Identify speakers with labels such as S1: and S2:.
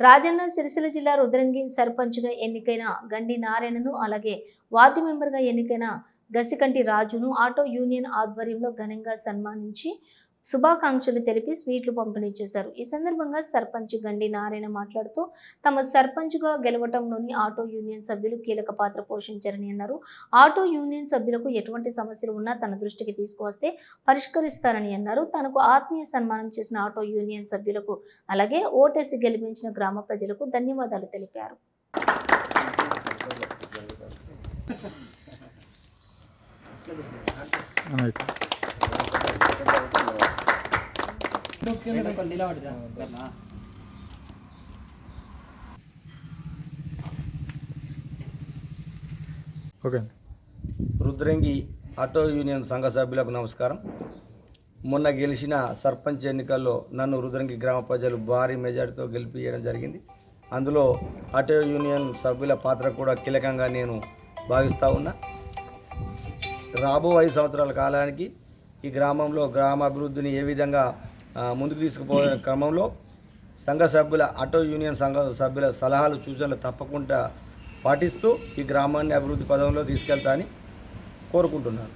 S1: రాజన్న సిరిసిల్ల జిల్లా రుద్రంగి సర్పంచ్గా ఎన్నికైన గండి నారాయణను అలాగే వార్డు మెంబర్గా ఎన్నికైన గసికంటి రాజును ఆటో యూనియన్ ఆధ్వర్యంలో ఘనంగా సన్మానించి శుభాకాంక్షలు తెలిపి స్వీట్లు పంపిణీ చేశారు ఈ సందర్భంగా సర్పంచ్ గండి నారాయణ మాట్లాడుతూ తమ సర్పంచ్గా గెలవటంలోని ఆటో యూనియన్ సభ్యులు కీలక పాత్ర పోషించారని అన్నారు. ఆటో యూనియన్ సభ్యులకు ఎటువంటి సమస్యలు ఉన్నా తన దృష్టికి తీసుకువస్తే పరిష్కరిస్తారని అన్నారు. తనకు ఆత్మీయ సన్మానం చేసిన ఆటో యూనియన్ సభ్యులకు అలాగే ఓటేసి గెలిపించిన గ్రామ ప్రజలకు ధన్యవాదాలు తెలిపారు.
S2: ఓకే
S3: రుద్రంగి ఆటో యూనియన్ సంఘ సభ్యులకు నమస్కారం. మొన్న గెలిచిన సర్పంచ్ ఎన్నికల్లో నన్ను రుద్రంగి గ్రామ ప్రజలు భారీ మెజార్టీతో గెలిపించడం జరిగింది. అందులో ఆటో యూనియన్ సభ్యుల పాత్ర కూడా కీలకంగా నేను భావిస్తూ ఉన్నా. రాబో ఐదు సంవత్సరాల కాలానికి ఈ గ్రామంలో గ్రామాభివృద్ధిని ఏ విధంగా ముందుకు తీసుకుపోయే క్రమంలో సంఘ సభ్యుల ఆటో యూనియన్ సంఘ సభ్యుల సలహాలు సూచనలు తప్పకుండా పాటిస్తూ ఈ గ్రామాన్ని అభివృద్ధి పదంలో తీసుకెళ్తా అని కోరుకుంటున్నాను.